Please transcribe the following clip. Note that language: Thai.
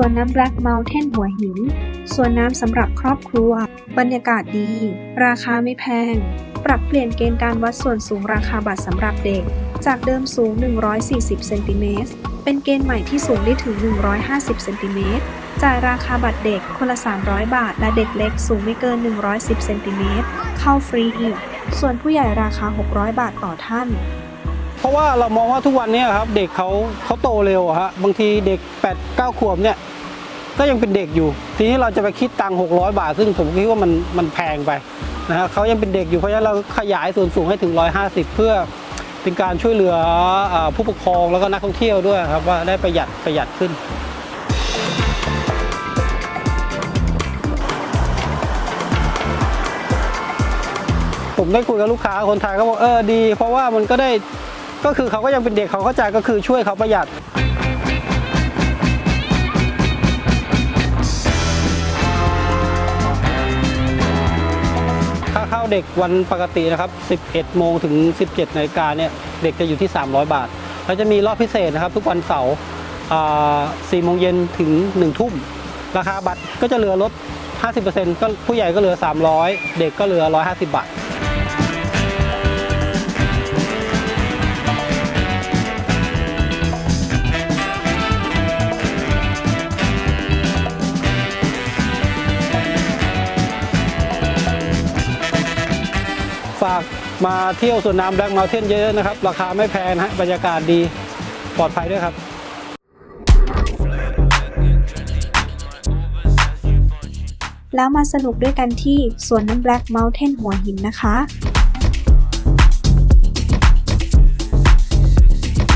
วนน้ำ Black Mountain หัวหิน สวนน้ำสำหรับครอบครัว บรรยากาศดี ราคาไม่แพง ปรับเปลี่ยนเกณฑ์การวัดส่วนสูงราคาบัตรสำหรับเด็ก จากเดิมสูง 140 เซนติเมตร เป็นเกณฑ์ใหม่ที่สูงได้ถึง 150 เซนติเมตร จ่ายราคาบัตรเด็กคนละ 300 บาท และเด็กเล็กสูงไม่เกิน 110 เซนติเมตร เข้าฟรีส่วนผู้ใหญ่ราคา 600 บาทต่อท่านเพราะว่าเรามองว่าทุกวันนี้ครับเด็กเขาเขาโตเร็วฮะบางทีเด็ก8 9ขวบเนี่ย ก็ยังเป็นเด็กอยู่ ทีนี้เราจะไปคิดตังค์600 บาท ซึ่งผมคิดว่ามันมันแพงไปนะฮะเขายังเป็นเด็กอยู่เพราะฉะนั้นเราขยายส่วนสูงให้ถึง 150 เพื่อเป็นการช่วยเหลืออผู้ปกครองแล้วก็นักท่องเที่ยวด้วยครับว่าได้ประหยัดประหยัดขึ้นผมได้คุยกับลูกค้าคนไทยเขาบอกเออดี เพราะว่ามันก็ได้ก็คือเขาก็ยังเป็นเด็กเขาเข้าใจก็คือช่วยเขาประหยัด เด็กวันปกตินะครับ 11 โมงถึง 17นาฬิกาเนี่ยเด็กจะอยู่ที่ 300 บาท แล้วจะมีรอบพิเศษนะครับ ทุกวันเสาร์อ่า4โมงเย็นถึง 1 ทุ่ม ราคาบัตรก็จะเหลือลด 50%ก็ผู้ใหญ่ก็เหลือ 300 เด็กก็เหลือ 150 บาท ฝากมาเที่ยวสวนน้ำแบล็กเมาเทนเยอะๆนะครับ ราคาไม่แพงนะฮะบรรยากาศดีปลอดภัยด้วยครับแล้วมาสนุกด้วยกันที่สวนน้ำ Black Mountain หัวหินนะคะ